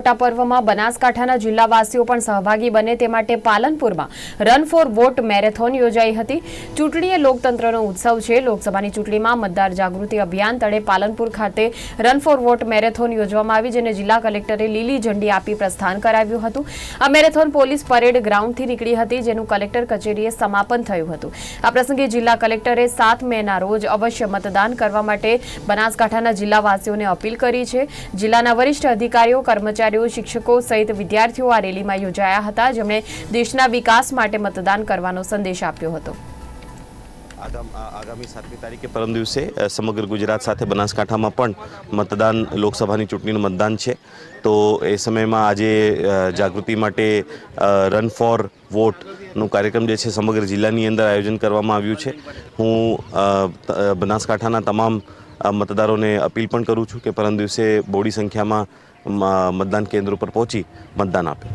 મોટા પર્વમાં બનાસકાંઠાના જિલ્લાવાસીઓ પણ સહભાગી બને તે માટે પાલનપુરમાં રન ફોર વોટ મેરેથોન યોજાઈ હતી. ચૂંટણી એ લોકતંત્રનો ઉત્સવ છે. લોકસભાની ચૂંટણીમાં મતદાર જાગૃતિ અભિયાન તળે પાલનપુર ખાતે રન ફોર વોટ મેરેથોન યોજવામાં આવી, જેને જિલ્લા કલેક્ટરે લીલી ઝંડી આપી પ્રસ્થાન કરાવ્યું હતું. આ મેરેથોન પોલીસ પરેડ ગ્રાઉન્ડથી નીકળી હતી, જેનું કલેક્ટર કચેરીએ સમાપન થયું હતું. આ પ્રસંગે જિલ્લા કલેક્ટરે સાત મેના રોજ અવશ્ય મતદાન કરવા માટે બનાસકાંઠાના જિલ્લાવાસીઓને અપીલ કરી છે. જિલ્લાના વરિષ્ઠ અધિકારીઓ કર્મચારીઓ, શિક્ષકો સહિત વિદ્યાર્થીઓ આ રેલીમાં યોજાયા હતા. જેમણે દેશના વિકાસ માટે મતદાન કરવાનો સંદેશ આપ્યો હતો. આગામ સાતમી તારીખે પરમ દિવસે સમગ્ર ગુજરાત સાથે બનાસકાંઠામાં પણ મતદાન, લોકસભાની ચૂંટણીનું મતદાન છે. તો એ સમયમાં આજે જાગૃતિ માટે રન ફોર વોટનું કાર્યક્રમ જે છે સમગ્ર જિલ્લાની અંદર આયોજન કરવામાં આવ્યું છે. હું બનાસકાંઠાના તમામ મતદારોને અપીલ પણ કરું છું કે પરમ દિવસે બોડી સંખ્યામાં મતદાન કેન્દ્રો ઉપર પહોંચી મતદાન આપે.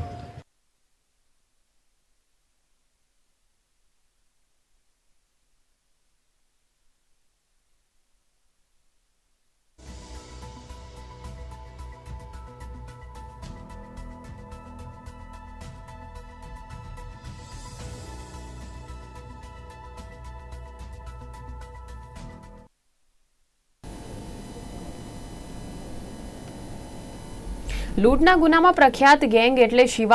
લૂંટના ગુનામાં પ્રખ્યાત ગેંગ એટલે શિવા